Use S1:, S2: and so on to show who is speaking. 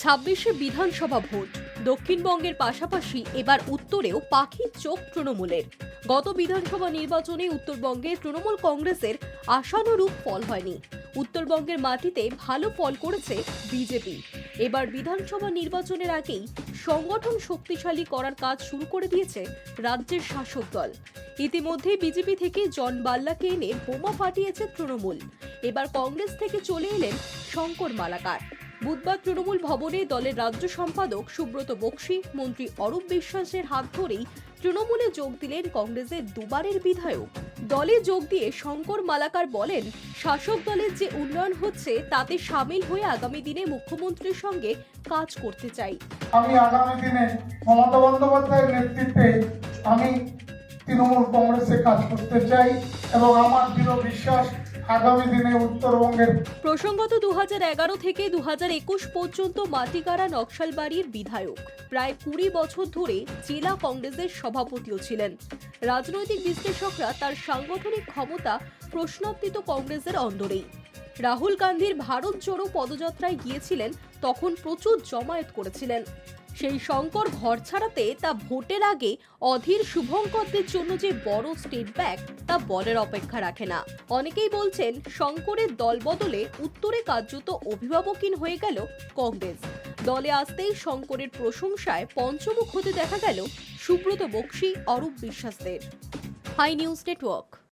S1: ছাব্বিশে বিধানসভা ভোট। দক্ষিণবঙ্গের পাশাপাশি এবার উত্তরেও পাখির চোখ তৃণমূলের। গত বিধানসভা নির্বাচনে উত্তরবঙ্গে তৃণমূল কংগ্রেসের আশানুরূপ ফল হয়নি। উত্তরবঙ্গের মাটিতে ভালো ফল করেছে বিজেপি। এবার বিধানসভা নির্বাচনের আগেই সংগঠন শক্তিশালী করার কাজ শুরু করে দিয়েছে রাজ্যের শাসক দল। ইতিমধ্যে বিজেপি থেকে জন বাল্লাকে এনে বোমা ফাটিয়েছে তৃণমূল। এবার কংগ্রেস থেকে চলে এলেন শঙ্কর মালাকার। বুধবার তৃণমূল ভবনে দলের রাজ্য সম্পাদক সুব্রত বক্সি, মন্ত্রী অরূপ বিশ্বাসের হাত ধরেই তৃণমূলে যোগ দিলেন কংগ্রেসের দুবারের বিধায়ক। দলে যোগ দিয়ে শঙ্কর মালাকার বলেন, শাসক দলের যে উন্নয়ন হচ্ছে, তাতে সামিল হয়ে আগামী দিনে মুখ্যমন্ত্রীর সঙ্গে কাজ করতে চাই।
S2: আমি আগামী দিনে মমতা বন্দ্যোপাধ্যায়ের নেতৃত্বে আমি তৃণমূল কংগ্রেসে কাজ করতে চাই এবং আমার দৃঢ় বিশ্বাস আগামী দিনে উত্তরবঙ্গের
S1: প্রসঙ্গত দু হাজার এগারো থেকে দু হাজার একুশ পর্যন্ত মাটিকারা নকশালবাড়ির বিধায়ক। প্রায় কুড়ি বছর ধরে জেলা কংগ্রেসের সভাপতিও ছিলেন। রাজনৈতিক বিশ্লেষকরা তার সাংগঠনিক ক্ষমতা প্রশ্নাতীত কংগ্রেসের অন্দরেই। রাহুল গান্ধীর ভারত জোড়ো পদযাত্রায় গিয়েছিলেন তখন প্রচুর জমায়েত করেছিলেন। সেই শঙ্কর ঘর ছাড়াতে তা ভোটের আগে অধীর শুভঙ্করদের জন্য যে বড় স্টেট ব্যাক তা বলের অপেক্ষা রাখে না। অনেকেই বলছেন, শঙ্করের দল বদলে উত্তরে কার্যত অভিভাবকহীন হয়ে গেল কংগ্রেস। দলে আসতেই শঙ্করের প্রশংসায় পঞ্চমুখ হতে দেখা গেল Subrata Bakshi, Arup বিশ্বাসদের। Hi news network.